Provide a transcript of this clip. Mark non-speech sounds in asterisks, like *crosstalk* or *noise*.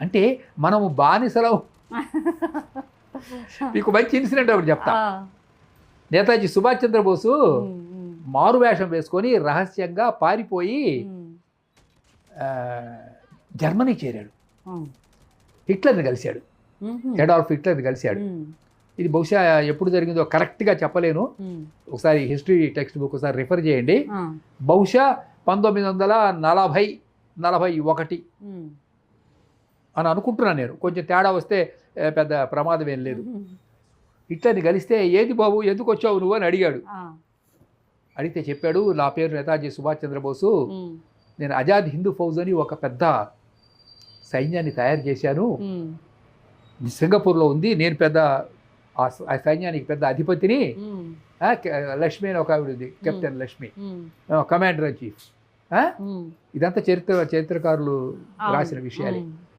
అంటే మనము బానిసలో. *laughs* మీకు మంచి ఇన్సిడెంట్ ఒకటి చెప్తా. నేతాజీ సుభాష్ చంద్రబోసు ఉమ్, ఉమ్, మారు వేషం వేసుకొని రహస్యంగా పారిపోయి జర్మనీ చేరాడు. హిట్లర్ని కలిశాడు. ఉమ్, ఎడాల్ఫ్ హిట్లర్ని కలిశాడు. ఇది బహుశా ఎప్పుడు జరిగిందో కరెక్ట్గా చెప్పలేను. ఒకసారి హిస్టరీ టెక్స్ట్ బుక్ ఒకసారి రిఫర్ చేయండి. బహుశా పంతొమ్మిది వందల నలభై నలభై ఒకటి అని అనుకుంటున్నాను నేను. కొంచెం తేడా వస్తే పెద్ద ప్రమాదం ఏం లేదు. హిట్లర్ని కలిస్తే ఏది బాబు ఎందుకు వచ్చావు నువ్వు? అని అడిగాడు. అడిగితే చెప్పాడు నా పేరు నేతాజీ సుభాష్ చంద్రబోసు. నేను ఆజాద్ హిందూ ఫౌజ్ అని ఒక పెద్ద సైన్యాన్ని తయారు చేశాను. సింగపూర్లో ఉంది. నేను పెద్ద ఆ సైన్యానికి పెద్ద అధిపతిని. లక్ష్మి అని ఒక ఆవిడ ఉంది captain Lakshmi. Commander in chief. ఇదంతా చరిత్ర చరిత్రకారులు రాసిన విషయాలే.